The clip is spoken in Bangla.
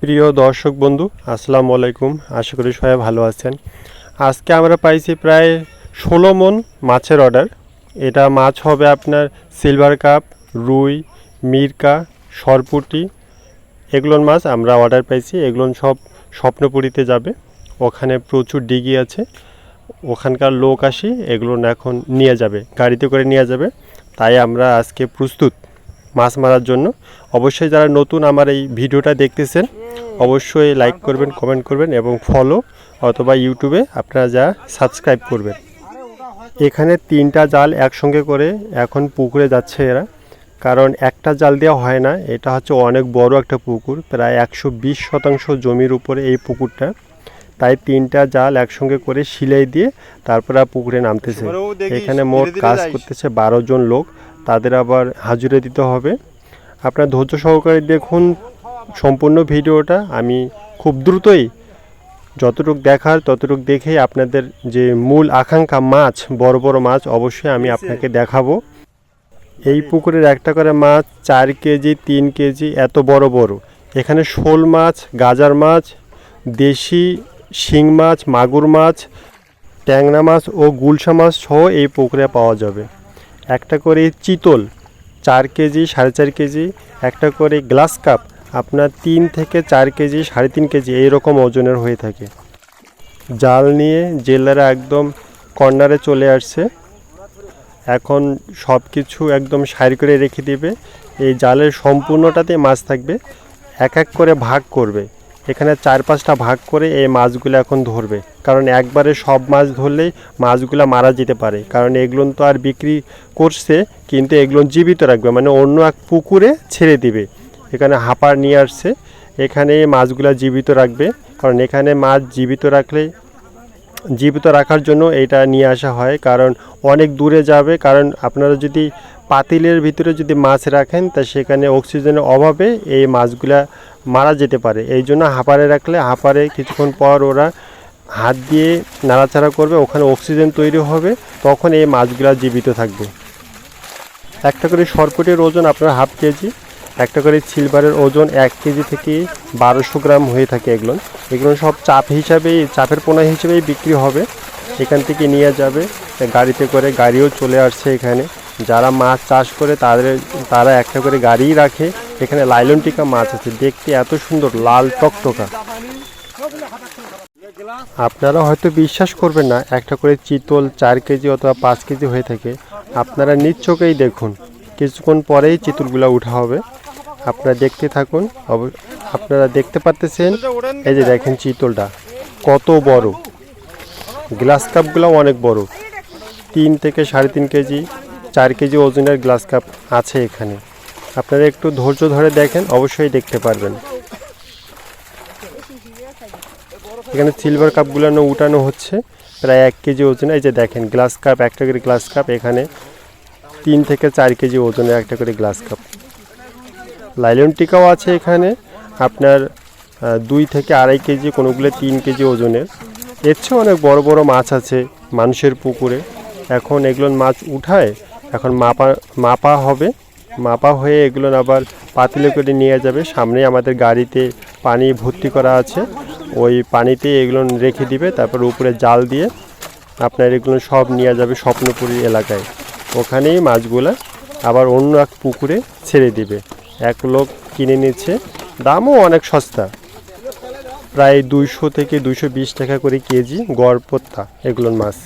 প্রিয় দর্শক বন্ধু, আসসালামু আলাইকুম। আশা করি সবাই ভালো আছেন। আজকে আমরা পাইছি প্রায় ষোলো মন মাছের অর্ডার। এটা মাছ হবে আপনার সিলভার কাপ, রুই, মিরকা, সরপুটি। এগুলোর মাছ আমরা অর্ডার পাইছি। এগুলো সব স্বপ্নপুরীতে যাবে। ওখানে প্রচুর ডিগি আছে। ওখানকার লোক আসি, এগুলো এখন নিয়ে যাবে। গাড়িতে করে নিয়ে যাবে। তাই আমরা আজকে প্রস্তুত। মাছ মারার জন্য। অবশ্যই যারা নতুন আমার এই ভিডিওটা দেখতেছেন অবশ্যই লাইক করবেন কমেন্ট করবেন এবং ফলো অথবা ইউটিউবে আপনারা যা সাবস্ক্রাইব করবেন। এখানে তিনটা জাল একসঙ্গে করে এখন পুকুরে যাচ্ছে এরা। কারণ একটা জাল দেওয়া হয় না এটা হচ্ছে অনেক বড় একটা পুকুর প্রায় একশো বিশ শতাংশ জমির উপরে এই পুকুরটা। তাই তিনটা জাল একসঙ্গে করে সিলাই দিয়ে তারপরে পুকুরে নামতেছে। এখানে মোট কাজ করতেছে বারো জন লোক। তাদের আবার হাজিরে দিতে হবে। আপনার ধৈর্য সহকারে দেখুন সম্পূর্ণ ভিডিওটা। আমি খুব দ্রুতই যতটুক দেখার, ততটুক দেখেই আপনাদের যে মূল আকাঙ্ক্ষা মাছ, বড় বড় মাছ, অবশ্যই আমি আপনাকে দেখাবো। এই পুকুরের একটা করে মাছ চার কেজি, তিন কেজি, এত বড় বড়। এখানে শোল মাছ, গাজার মাছ, দেশি শিং মাছ, মাগুর মাছ, ট্যাংরা মাছ ও গুলশা মাছ সহ এই পুকুরে পাওয়া যাবে। একটা করে চিতল, চার কেজি, সাড়ে চার কেজি, একটা করে গ্লাস কাপ, আপনার তিন থেকে চার কেজি, সাড়ে তিন কেজি, এইরকম ওজনের হয়ে থাকে। জাল নিয়ে জেলেরা একদম কর্নারে চলে আসছে। এখন সব কিছু একদম সাইড করে রেখে দিবে। এই জালের সম্পূর্ণটাতে মাছ থাকবে। এক এক করে ভাগ করবে। এখানে চার পাঁচটা ভাগ করে এই মাছগুলো এখন ধরবে। কারণ একবারে সব মাছ ধরলেই মাছগুলো মারা যেতে পারে। কারণ এগুলো তো আর বিক্রি করছে, কিন্তু এগুলো জীবিত রাখবে। মানে অন্য এক পুকুরে ছেড়ে দিবে। এখানে হাঁপার নিয়ে আসছে। এখানে মাছগুলা জীবিত রাখবে। কারণ এখানে মাছ জীবিত রাখলে, জীবিত রাখার জন্য এটা নিয়ে আসা হয়। কারণ অনেক দূরে যাবে। কারণ আপনারা যদি পাতিলের ভিতরে যদি মাছ রাখেন, তা সেখানে অক্সিজেনের অভাবে এই মাছগুলা মারা যেতে পারে। এই জন্য হাঁপারে রাখলে হাঁপারে কিছুক্ষণ পর ওরা হাত দিয়ে নাড়াচাড়া করবে, ওখানে অক্সিজেন তৈরি হবে, তখন এই মাছগুলা জীবিত থাকবে। একটা করে সরপুটের ওজন আপনার হাফ কেজি, একটা করে সিলভারের ওজন এক কেজি থেকে বারোশো গ্রাম হয়ে থাকে এগুলো। এগুলো সব চাপ হিসাবেই, চাপের পোনা হিসেবেই বিক্রি হবে। এখান থেকে নিয়ে যাবে, গাড়িতে করে গাড়িও চলে আসছে এখানে। যারা মাছ চাষ করে তাদের, তারা একটা করে গাড়িই রাখে। এখানে লাইলন টিকা মাছ আছে, দেখতে এত সুন্দর, লাল টকটকা। আপনারা হয়তো বিশ্বাস করবেন না, একটা করে চিতল চার কেজি অথবা পাঁচ কেজি হয়ে থাকে। আপনারা চোখেই দেখুন, কিছুক্ষণ পরেই চিতলগুলো উঠা হবে। আপনারা দেখতে থাকুন আপনারা দেখতে পারতেছেন, এই যে দেখেন চিতলটা, কত বড়। গ্লাস কাপগুলো অনেক বড়, তিন থেকে সাড়ে তিন কেজি। চার কেজি ওজনের গ্লাস কাপ আছে এখানে। আপনারা একটু ধৈর্য ধরে দেখেন, অবশ্যই দেখতে পারবেন। এখানে সিলভার কাপগুলো উঠানো হচ্ছে, প্রায় এক কেজি ওজনে এই যে দেখেন, গ্লাস কাপ, একটা করে গ্লাস কাপ, এখানে তিন থেকে চার কেজি ওজনের একটা করে গ্লাস কাপ। লাইলন টিকাও আছে এখানে, আপনার দুই থেকে আড়াই কেজি, কোনোগুলো তিন কেজি ওজনের। এর চেয়ে অনেক বড় বড় মাছ আছে মানুষের পুকুরে। এখন এগুলো মাছ উঠায় এখন মাপা মাপা হবে। মাপা হয়ে এগুলো আবার পাতিলে করে নিয়ে যাবে। সামনে আমাদের গাড়িতে পানি ভর্তি করা আছে। ওই পানিতে এগুলো রেখে দিবে, তারপর উপরে জাল দিয়ে আপনার এগুলো সব নিয়ে যাবে স্বপ্নপুরী এলাকায়। ওখানেই মাছগুলা আবার অন্য এক পুকুরে ছেড়ে দিবে। এক লোক কিনে নিচ্ছে। দামও অনেক সস্তা। প্রায় দুইশো থেকে দুইশো বিশ টাকা করে কেজি গড় পত্তা এগুলোর মাছ।